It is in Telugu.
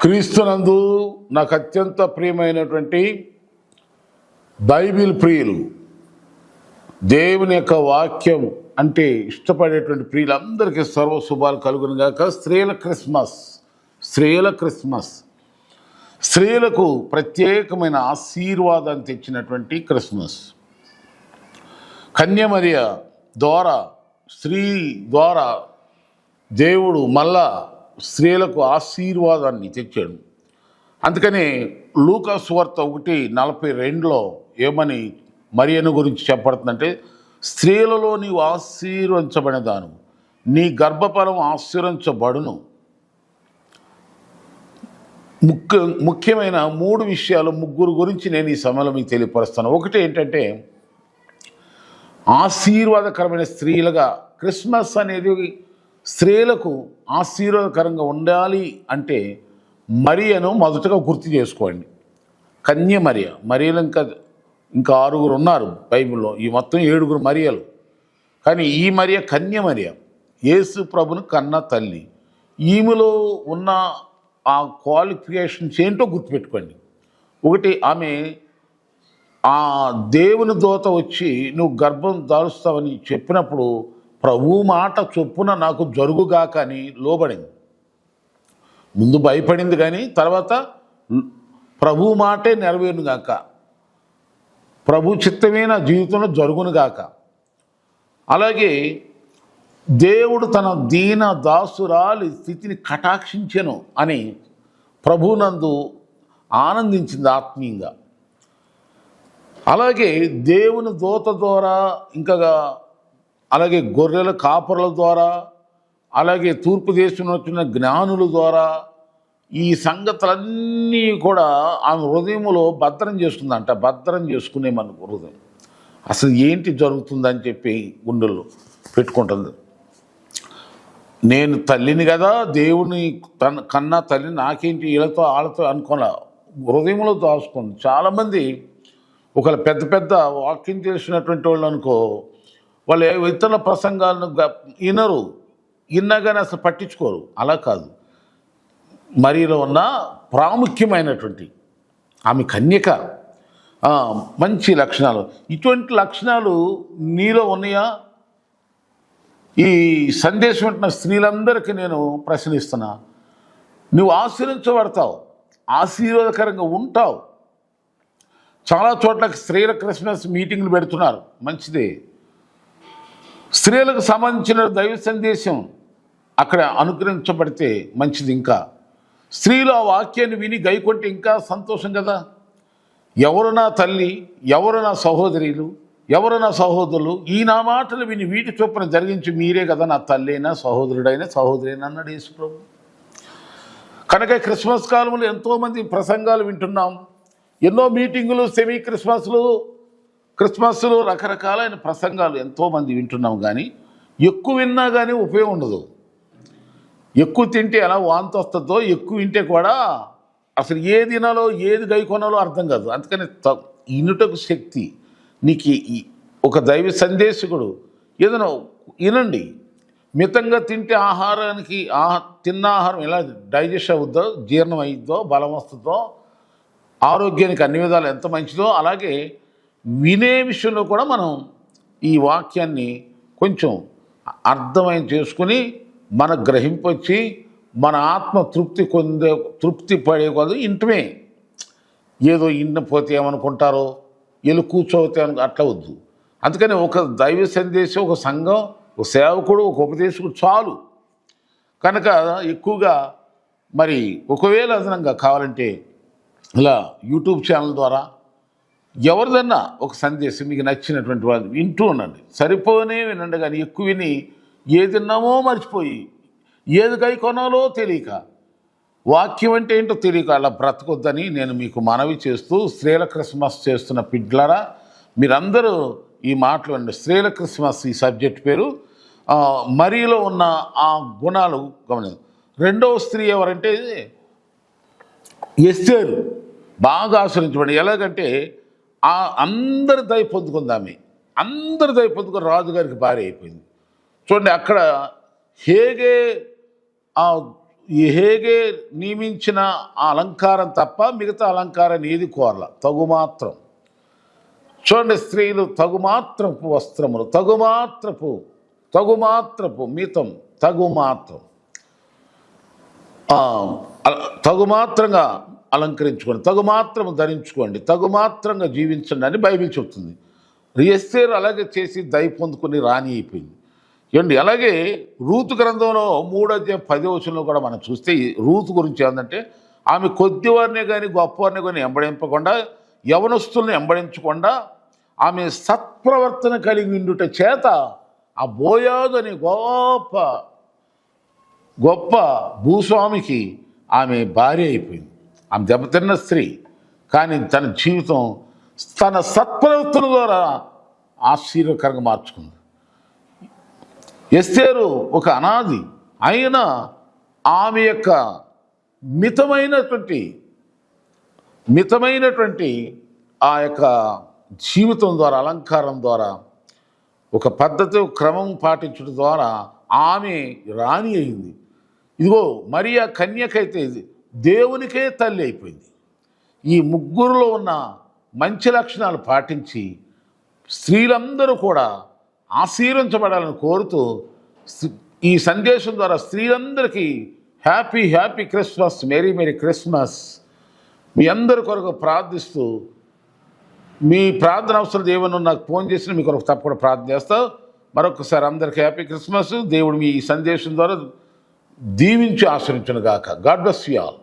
క్రీస్తునందు నాకు అత్యంత ప్రియమైనటువంటి బైబిల్ ప్రియులు దేవుని యొక్క వాక్యం అంటే ఇష్టపడేటువంటి ప్రియులందరికీ సర్వశుభాలు శుభాలు కలుగును గాక. స్త్రీల క్రిస్మస్ స్త్రీల క్రిస్మస్. స్త్రీలకు ప్రత్యేకమైన ఆశీర్వాదాన్ని తెచ్చినటువంటి క్రిస్మస్. కన్యమరియ ద్వారా స్త్రీ ద్వారా దేవుడు మళ్ళా స్త్రీలకు ఆశీర్వాదాన్ని తెచ్చాడు. అందుకని లూకాస్ వార్త ఒకటి నలభై రెండులో ఏమని మరియను గురించి చెప్పబడుతుందంటే స్త్రీలలో నీవు ఆశీర్వదించబడినదాను నీ గర్భఫలం ఆశీర్వించబడును ముఖ్య ముఖ్యమైన మూడు విషయాలు ముగ్గురు గురించి నేను ఈ సమయంలో మీకు తెలియపరుస్తాను. ఒకటి ఏంటంటే ఆశీర్వాదకరమైన స్త్రీలుగా క్రిస్మస్ అనేది స్త్రీలకు ఆశీర్వాదకరంగా ఉండాలి అంటే మరియను మొదటగా గుర్తు చేసుకోండి. కన్య మరియ మరియలు ఇంకా ఇంకా ఆరుగురు ఉన్నారు బైబిల్లో. ఈ మొత్తం ఏడుగురు మరియలు. కానీ ఈ మరియ కన్య మరియ యేసు ప్రభును కన్న తల్లి. ఈమెలో ఉన్న ఆ క్వాలిఫికేషన్స్ ఏంటో గుర్తుపెట్టుకోండి. ఒకటి ఆమె ఆ దేవుని దోత వచ్చి నువ్వు గర్భం దారుస్తావని చెప్పినప్పుడు ప్రభు మాట చొప్పున నాకు జరుగుగాక అని లోబడింది. ముందు భయపడింది కానీ తర్వాత ప్రభు మాటే నెరవేరునుగాక ప్రభు చిత్తమే నా జీవితంలో జరుగునుగాక అలాగే దేవుడు తన దీన దాసురాలి స్థితిని కటాక్షించెను అని ప్రభునందు ఆనందించింది ఆత్మీయంగా. అలాగే దేవుని దూత ద్వారా ఇంకా అలాగే గొర్రెల కాపరుల ద్వారా అలాగే తూర్పు దేశంలో వచ్చిన జ్ఞానుల ద్వారా ఈ సంగతులన్నీ కూడా ఆమె హృదయంలో భద్రం చేసుకుందంట భద్రం చేసుకునే మన హృదయం. అసలు ఏంటి జరుగుతుందని చెప్పి గుండెల్లో పెట్టుకుంటుంది. నేను తల్లిని కదా దేవుని తన కన్నా తల్లి నాకేంటి వీళ్ళతో వాళ్ళతో అనుకోలే. హృదయంలో దాచుకుంది. చాలామంది ఒకళ్ళు పెద్ద పెద్ద వాకింగ్ చేసినటువంటి వాళ్ళు అనుకో వాళ్ళు ఇతరుల ప్రసంగాలను వినరు. విన్నా అసలు పట్టించుకోరు. అలా కాదు. మరిలో ఉన్న ప్రాముఖ్యమైనటువంటి ఆమె కన్యక మంచి లక్షణాలు. ఇటువంటి లక్షణాలు నీలో ఉన్నాయా? ఈ సందేశం ఉంటున్న స్త్రీలందరికీ నేను ప్రశ్నిస్తున్నా. నువ్వు ఆశీర్వించబడతావు ఆశీర్వాదకరంగా ఉంటావు. చాలా చోట్ల స్త్రీల క్రిస్మస్ మీటింగ్లు పెడుతున్నారు. మంచిదే. స్త్రీలకు సంబంధించిన దైవ సందేశం అక్కడ అనుగ్రహించబడితే మంచిది ఇంకా. స్త్రీలు ఆ వాక్యాన్ని విని గైకొంటే ఇంకా సంతోషం కదా. ఎవరు నా తల్లి ఎవరు నా సహోదరులు ఎవరు నా సహోదరులు ఈ నా మాటలు విని వీటి చొప్పున జరిగించి మీరే కదా నా తల్లైనా సహోదరుడైనా సహోదరైనా అన్నాడు యేసుప్రభు. కనుక క్రిస్మస్ కాలంలో ఎంతోమంది ప్రసంగాలు వింటున్నాం. ఎన్నో మీటింగులు సెమీ క్రిస్మస్లు క్రిస్మస్లో రకరకాలైన ప్రసంగాలు ఎంతోమంది వింటున్నాం కానీ ఎక్కువ విన్నా కానీ ఉపయోగం ఉండదు. ఎక్కువ తింటే ఎలా వాంతి వస్తుందో ఎక్కువ వింటే కూడా అసలు ఏది తినాలో ఏది గైకొనాలో అర్థం కాదు. అందుకని ఇనుటకు శక్తి. నీకు ఈ- ఒక దైవ సందేశకుడు ఏదైనా వినండి. మితంగా తింటే ఆహారానికి ఆహా తిన్న ఆహారం ఎలా డైజెస్ట్ అవుద్దో జీర్ణం అయిద్దో బలం వస్తుందో ఆరోగ్యానికి అన్ని విధాలు ఎంత మంచిదో అలాగే వినే విషయంలో కూడా మనం ఈ వాక్యాన్ని కొంచెం అర్థమైన చేసుకుని మన గ్రహింపొచ్చి మన ఆత్మ తృప్తి పొందే తృప్తి పడే కాదు ఇంటమే. ఏదో ఇన్న పోతే ఏమనుకుంటారో వీళ్ళు కూర్చోతే అట్లా వద్దు. అందుకని ఒక దైవ సందేశం ఒక సంఘం ఒక సేవకుడు ఒక ఉపదేశకుడు చాలు. కనుక ఎక్కువగా మరి ఒకవేళ అదనంగా కావాలంటే ఇలా యూట్యూబ్ ఛానల్ ద్వారా ఎవరిదన్నా ఒక సందేశం మీకు నచ్చినటువంటి వాళ్ళు వింటూ ఉండండి. సరిపోనే వినండి కానీ ఎక్కువ విని ఏది విన్నామో మర్చిపోయి ఏది కై కొనాలో తెలియక వాక్యం అంటే ఏంటో తెలియక అలా బ్రతకొద్దని నేను మీకు మనవి చేస్తూ స్త్రీల క్రిస్మస్ చేస్తున్న పిడ్లరా మీరందరూ ఈ మాటలు అండి స్త్రీల క్రిస్మస్ ఈ సబ్జెక్ట్ పేరు. మరీలో ఉన్న ఆ గుణాలు గమని రెండవ స్త్రీ ఎవరంటే ఎస్తేరు. బాగా ఆశ్రయించబడి ఎలాగంటే ఆ అందరి దయ పొందుకుంది ఆమె. అందరి దయ పొందుకుని రాజుగారికి భార్య అయిపోయింది. చూడండి అక్కడ హేగే ఆ హేగే నియమించిన ఆ అలంకారం తప్ప మిగతా అలంకారం ఏది కోరల. తగు మాత్రం. చూడండి స్త్రీలు తగుమాత్రపు వస్త్రములు తగుమాత్రపు తగుమాత్రపు మితం తగుమాత్రం తగుమాత్రంగా అలంకరించుకోండి. తగుమాత్రం ధరించుకోండి. తగుమాత్రంగా జీవించండి అని బైబిల్ చెప్తుంది. ఎస్తేరు అలాగే చేసి దయ పొందుకుని రాణి అయిపోయింది. ఏమండి? అలాగే రూతు గ్రంథంలో మూడో పదివచనంలో పది కూడా మనం చూస్తే రూతు గురించి ఏంటంటే ఆమె కొద్దివారినే కానీ గొప్పవారిని కానీ ఎంబడింపకుండా యవనస్తుల్ని ఎంబడించకుండా ఆమె సత్ప్రవర్తన కలిగి ఉండుట చేత ఆ బోయాదు అనే గొప్ప గొప్ప భూస్వామికి ఆమె భార్య అయిపోయింది. ఆమె దెబ్బతిన్న స్త్రీ. కానీ తన జీవితం తన సత్ప్రవృత్తుల ద్వారా ఆశ్చర్యకరంగా మార్చుకుంది. ఎస్తేరు ఒక అనాది. అయినా ఆమె యొక్క మితమైనటువంటి మితమైనటువంటి ఆ యొక్క జీవితం ద్వారా అలంకారం ద్వారా ఒక పద్ధతి క్రమం పాటించడం ద్వారా ఆమె రాణి అయింది. ఇదిగో మరియా కన్యకైతే ఇది. దేవునికే తల్లి అయిపోయింది. ఈ ముగ్గురులో ఉన్న మంచి లక్షణాలు పాటించి స్త్రీలందరూ కూడా ఆశీర్వించబడాలని కోరుతూ ఈ సందేశం ద్వారా స్త్రీలందరికీ happy happy Christmas merry merry Christmas. మీ అందరి కొరకు ప్రార్థిస్తూ మీ ప్రార్థన అవసరం దేవుని నాకు ఫోన్ చేసిన మీ కొరకు తప్పకుండా ప్రార్థన చేస్తా. మరొకసారి అందరికీ హ్యాపీ క్రిస్మస్. దేవుడు మీ ఈ సందేశం ద్వారా దీవించి ఆశ్రయించను గాక గాడ్ బ్లెస్ యూ ఆల్